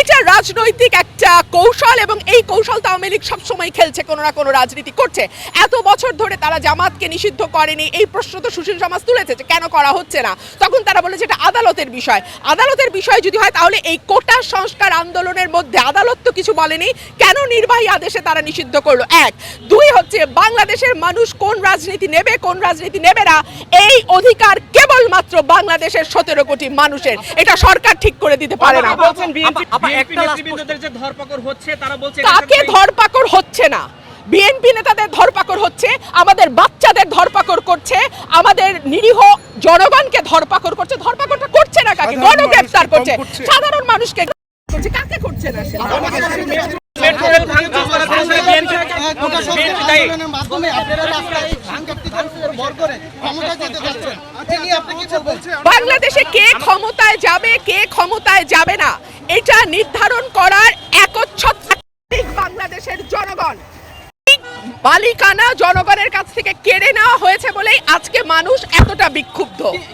এটা রাজনৈতিক একটা কৌশল এবং এই কৌশল আওয়ামী লীগ সবসময় খেলছে, কোনো না কোনো রাজনীতি করছে। এত বছর ধরে তারা জামাতকে নিষিদ্ধ করেনি, এই প্রশ্ন তো সুশীল সমাজ তুলেছে যে কেন করা হচ্ছে না। তখন তারা বলেছে এটা আদালতের বিষয়। আদালতের বিষয় যদি হয় তাহলে এই কোটা সংস্কার আন্দোলনের মধ্যে আদালত তো কিছু বলেনি, কেন নির্বাহী আদেশে তারা নিষিদ্ধ করল? এক, দুই হচ্ছে বাংলাদেশের মানুষ কোন রাজনীতি নেবে, কোন রাজনীতি নেবে না, এই অধিকার কেবলমাত্র বাংলাদেশের সতেরো কোটি মানুষের। এটা সরকার ঠিক করে দিতে পারে না। যে ধরপাকড় হচ্ছে কাকে ধরপাকড় হচ্ছে না? বিএনপি নেতাদের ধরপাকড় হচ্ছে আমাদের বাচ্চাদের ধরপাকড় করছে আমাদের নিরীহ জনগণকে ধরপাকড় করছে। ধরপাকড়টা করছে না কাকে? গণগ্রেফতার করছে। সাধারণ মানুষকে করছে। কাকে করছে না সেটা? বাংলাদেশে কে ক্ষমতায় যাবে, কে ক্ষমতায় যাবে না, এটা নির্ধারণ করার বাংলাদেশের জনগণ। মালিকানা জনগণের কাছ থেকে কেড়ে নেওয়া হয়েছে বলেই আজকে মানুষ এতটা বিক্ষুব্ধ।